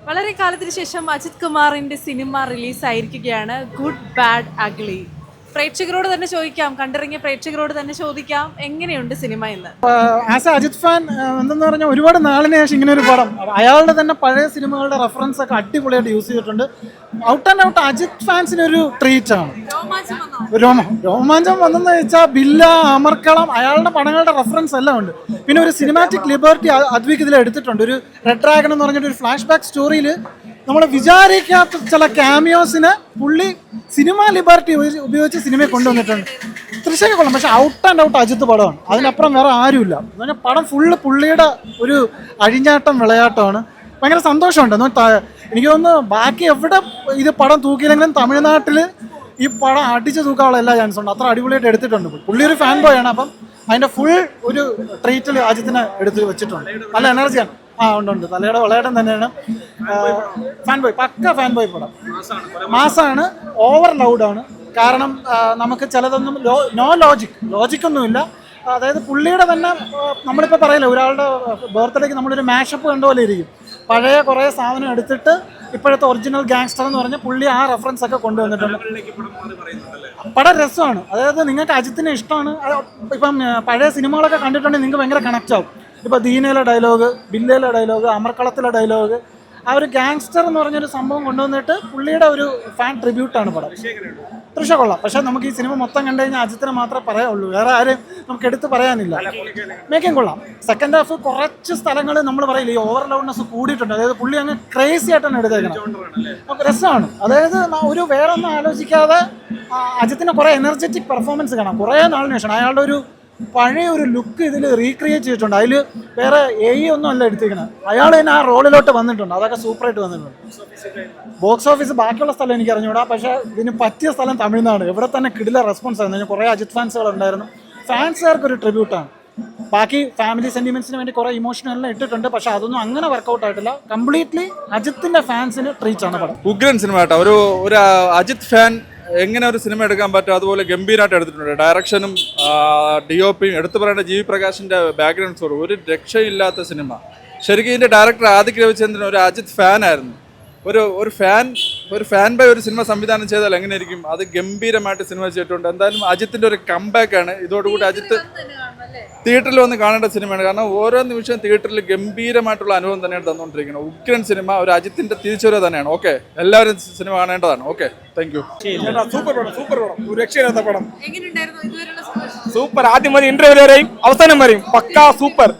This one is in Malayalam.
വളരെ കാലത്തിന് ശേഷം അജിത് കുമാറിന്റെ സിനിമ റിലീസ് ആയിരിക്കുകയാണ് ഗുഡ് ബാഡ് അഗ്ലി പ്രേക്ഷകരോട് തന്നെ ചോദിക്കാം കണ്ടിറങ്ങിയ പ്രേക്ഷകരോട് തന്നെ ചോദിക്കാം. എങ്ങനെയുണ്ട് സിനിമ എന്ന് ആസ് എ അജിത് ഫാൻ എന്തെന്ന് പറഞ്ഞാൽ ഒരുപാട് നാളിന് ശേഷം ഇങ്ങനെ ഒരു പടം. അയാളുടെ തന്നെ പഴയ സിനിമകളുടെ റെഫറൻസ് ഒക്കെ അടിപൊളിയായിട്ട് യൂസ് ചെയ്തിട്ടുണ്ട്. ഔട്ട് ആൻഡ് ഔട്ട് അജിത് ഫാൻസിന് ഒരു ട്രീറ്റ് ആണ്. രോമ രോമാഞ്ചം വന്നെന്ന് വെച്ചാൽ ബില്ല അമർക്കളം അയാളുടെ പടങ്ങളുടെ റെഫറൻസ് എല്ലാം ഉണ്ട്. പിന്നെ ഒരു സിനിമാറ്റിക് ലിബർട്ടി അദ്വിക് ഇതിൽ എടുത്തിട്ടുണ്ട്. ഒരു റെഡ് ഡ്രാഗൺ എന്ന് പറഞ്ഞിട്ട് ഒരു ഫ്ലാഷ് ബാക്ക് സ്റ്റോറിയിൽ നമ്മൾ വിചാരിക്കാത്ത ചില ക്യാമിയോസിന് പുള്ളി സിനിമ ലിബർട്ടി ഉപയോഗിച്ച് സിനിമയെ കൊണ്ടുവന്നിട്ടുണ്ട്. തൃശ്ശൂർ കൊള്ളം. പക്ഷെ ഔട്ട് ആൻഡ് ഔട്ട് അജിത്ത് പടമാണ്. അതിനപ്പുറം വേറെ ആരുമില്ല. എന്ന് പറഞ്ഞാൽ പടം ഫുള്ള് പുള്ളിയുടെ ഒരു അഴിഞ്ഞാട്ടം വിളയാട്ടമാണ്. ഭയങ്കര സന്തോഷമുണ്ട്. എനിക്ക് തോന്നുന്നു ബാക്കി എവിടെ ഇത് പടം തൂക്കിയില്ലെങ്കിലും തമിഴ്നാട്ടിൽ ഈ പടം അടിച്ച് തൂക്കാനുള്ള എല്ലാ ചാൻസും ഉണ്ട്. അത്ര അടിപൊളിയായിട്ട് എടുത്തിട്ടുണ്ട് പുള്ളി. ഒരു ഫാൻ ബോയാണ് അപ്പം അതിന്റെ ഫുൾ ഒരു ട്രീറ്റിൽ അജിത്തിനെ എടുത്ത് വെച്ചിട്ടുണ്ട്. നല്ല എനർജിയാണ് ആ ഉണ്ട് ഉണ്ട് തലയുടെ വളയടം തന്നെയാണ്. Fan boy pakka fan boy പടം. മാസാണ്. ഓവർ ലൗഡാണ് കാരണം നമുക്ക് ചിലതൊന്നും നോ ലോജിക് ലോജിക്കൊന്നുമില്ല അതായത് പുള്ളിയുടെ തന്നെ നമ്മളിപ്പോൾ പറയില്ല ഒരാളുടെ ബർത്ത്ഡേക്ക് നമ്മളൊരു മാഷപ്പ് കണ്ട പോലെ ഇരിക്കും. പഴയ കുറേ സാധനം എടുത്തിട്ട് ഇപ്പോഴത്തെ ഒറിജിനൽ ഗാങ്സ്റ്റർ എന്ന് പറഞ്ഞ പുള്ളി ആ റെഫറൻസ് ഒക്കെ കൊണ്ടുവന്നിട്ടുണ്ട്. പടം രസമാണ്. അതായത് നിങ്ങൾക്ക് അജിത്തിനെ ഇഷ്ടമാണ്. ഇപ്പം പഴയ സിനിമകളൊക്കെ കണ്ടിട്ടുണ്ടെങ്കിൽ നിങ്ങൾക്ക് ഭയങ്കര കണക്റ്റ് ആവും. ഇപ്പോൾ ദീനയിലെ ഡയലോഗ് ബില്ലയിലെ ഡയലോഗ് അമർക്കളത്തിലെ ഡയലോഗ് ആ ഒരു ഗാങ്സ്റ്റർ എന്ന് പറഞ്ഞൊരു സംഭവം കൊണ്ടുവന്നിട്ട് പുള്ളിയുടെ ഒരു ഫാൻ ട്രിബ്യൂട്ടാണ് പടം. തൃശ്ശ കൊള്ളാം. പക്ഷേ നമുക്ക് ഈ സിനിമ മൊത്തം കണ്ടു കഴിഞ്ഞാൽ അജിത്തിനെ മാത്രമേ പറയാവുള്ളൂ. വേറെ ആരും നമുക്ക് എടുത്ത് പറയാനില്ല. മേക്കിംഗ് കൊള്ളാം. സെക്കൻഡ് ഹാഫ് കുറച്ച് സ്ഥലങ്ങൾ നമ്മൾ പറയില്ല ഈ ഓവർ ലൗഡ്നെസ് കൂടിയിട്ടുണ്ട്. അതായത് പുള്ളി അങ്ങ് ക്രേസി ആയിട്ടാണ് അപ്പോൾ രസമാണ്. അതായത് ഒരു വേറെ ഒന്നും ആലോചിക്കാതെ അജിത്തിന്റെ കുറേ എനർജറ്റിക് പെർഫോമൻസ് കാണാം. കുറേ നാളിന് ശേഷം അയാളുടെ ഒരു പഴയ ഒരു ലുക്ക് ഇതിൽ റീക്രിയേറ്റ് ചെയ്തിട്ടുണ്ട്. അതിൽ വേറെ എ ഒന്നും അല്ല എടുത്തിരിക്കുന്നത്. അയാൾ തന്നെ ആ റോളിലോട്ട് വന്നിട്ടുണ്ട്. അതൊക്കെ സൂപ്പറായിട്ട് വന്നിട്ടുണ്ട്. ബോക്സ് ഓഫീസ് ബാക്കിയുള്ള സ്ഥലം എനിക്ക് അറിഞ്ഞുകൂടാ. പക്ഷേ ഇതിന് പറ്റിയ സ്ഥലം തമിഴ്നാട്. ഇവിടെ തന്നെ കിടില റെസ്പോൺസ് ആയിരുന്നു. കുറേ അജിത് ഫാൻസുകൾ ഉണ്ടായിരുന്നു. ഫാൻസുകാർക്ക് ഒരു ട്രിബ്യൂട്ടാണ് ബാക്കി ഫാമിലി സെന്റിമെന്റ്സിന് വേണ്ടി കുറേ ഇമോഷൻ എല്ലാം ഇട്ടിട്ടുണ്ട്. പക്ഷെ അതൊന്നും അങ്ങനെ വർക്കൗട്ട് ആയിട്ടില്ല. കംപ്ലീറ്റ്ലി അജിത്തിന്റെ ഫാൻസിന് ട്രീച്ച് ആണ് പടം. ഉഗ്രൻ സിനിമ കേട്ടോ ഒരു ഒരു അജിത് ഫാൻ എങ്ങനെ ഒരു സിനിമ എടുക്കാൻ പറ്റും? അതുപോലെ ഗംഭീരമായിട്ട് എടുത്തിട്ടുണ്ട്. ഡയറക്ഷനും ഡി ഒ പിയും എടുത്തു പറയേണ്ട ജി വി പ്രകാശിന്റെ ബാക്ക്ഗ്രൗണ്ട് സ്കോർ ഒരു രക്ഷയില്ലാത്ത സിനിമ ശരിക്കും ഇതിന്റെ ഡയറക്ടർ ആദിക് രവിചന്ദ്രൻ ഒരു അജിത് ഫാൻ ആയിരുന്നു. ഒരു ഒരു ഫാൻ ഒരു ഫാൻ ബൈ ഒരു സിനിമ സംവിധാനം ചെയ്താൽ എങ്ങനെയായിരിക്കും അത് ഗംഭീരമായിട്ട് സിനിമ ചെയ്തിട്ടുണ്ട്. എന്തായാലും അജിത്തിന്റെ ഒരു കംബാക്ക് ആണ്. ഇതോടുകൂടി അജിത്ത് തിയേറ്ററിൽ വന്ന് കാണേണ്ട സിനിമയാണ് കാരണം ഓരോ നിമിഷവും തിയേറ്ററിൽ ഗംഭീരമായിട്ടുള്ള അനുഭവം തന്നെയാണ് തന്നുകൊണ്ടിരിക്കുന്നത്. ഉഗ്രൻ സിനിമ ഒരു അജിത്തിന്റെ തിരിച്ചുവരവ് തന്നെയാണ്. ഓക്കെ എല്ലാവരും സിനിമ കാണേണ്ടതാണ്. ഓക്കെ താങ്ക് യു സൂപ്പർ പടം സൂപ്പർ പടം. ഒരു രക്ഷയില്ലാത്ത പടം. സൂപ്പർ ആദ്യം ഇന്റർവ്യൂ വരെയും അവസാനം വരെയും. പക്കാ സൂപ്പർ